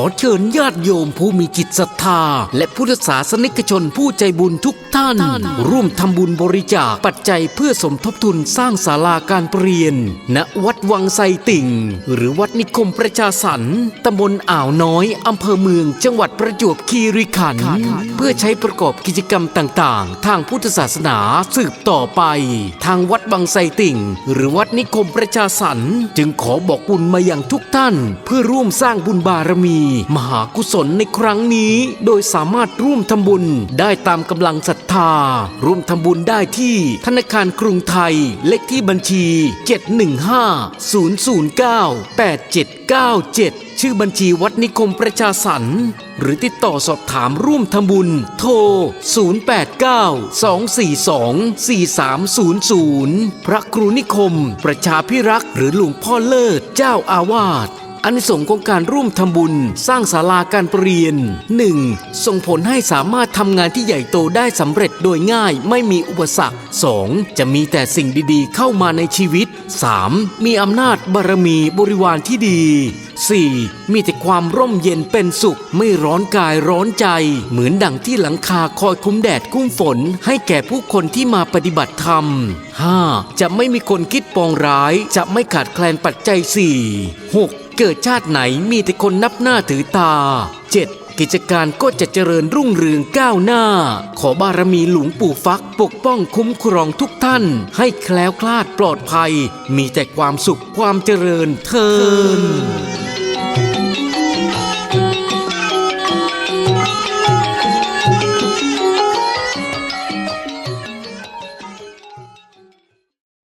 อเชิญญาติโยมผู้มีจิตศรัทธา และพุทธศาสนิกชนผู้ใจบุญทุกท่าน ร่วมทำบุญบริจาคปัจจัยเพื่อสมทบทุนสร้างศาลาการเปลี่ยน ณวัดวังไซติ่ง หรือวัดนิคมประชาสรรค์ตำบลอ่าวน้อยอำเภอเมืองจังหวัดประจวบคีรีขันธ์เพื่อใช้ประกอบกิจกรรมต่างๆ ทางพุทธศาสนาสืบต่อไป ทางวัดบางไซติ่ง หรือวัดนิคมประชาสรรค์จึงขอบอกบุญมาอย่างทุกท่าน เพื่อร่วมสร้างบุญบารมีมหากุศลในครั้งนี้ โดยสามารถร่วมทำบุญได้ตามกำลังศรัทธา ร่วมทำบุญได้ที่ธนาคารกรุงไทย เลขที่บัญชี 715 009 8797 ชื่อบัญชีวัดนิคมประชาสรรค์หรือติดต่อสอบถามร่วมทำบุญ โทร 089-242-4300 พระครูนิคม ประชาพิรักษ์หรือหลวงพ่อเลิศเจ้าอาวาส อานิสงของการร่วมทำบุญสร้างศาลาการประเรียน 1. ส่งผลให้สามารถทำงานที่ใหญ่โตได้สำเร็จโดยง่ายไม่มีอุปสรรค 2. จะมีแต่สิ่งดีๆ เข้ามาในชีวิต 3. มีอำนาจบารมีบริวารที่ดี 4. มีแต่ความร่มเย็นเป็นสุข ไม่ร้อนกายร้อนใจ เหมือนดังที่หลังคาคอยคุ้มแดดคุ้มฝน ให้แก่ผู้คนที่มาปฏิบัติธรรม 5. จะไม่มีคนคิดปองร้าย จะไม่ขาดแคลนปัจจัย 4 6. เกิดชาติไหนมีแต่คนนับหน้าถือตา 7. กิจการก็จะเจริญรุ่งเรืองก้าวหน้า ขอบารมีหลวงปู่ฟักปกป้องคุ้มครองทุกท่าน ให้แคล้วคลาดปลอดภัย มีแต่ความสุขความเจริญเทิน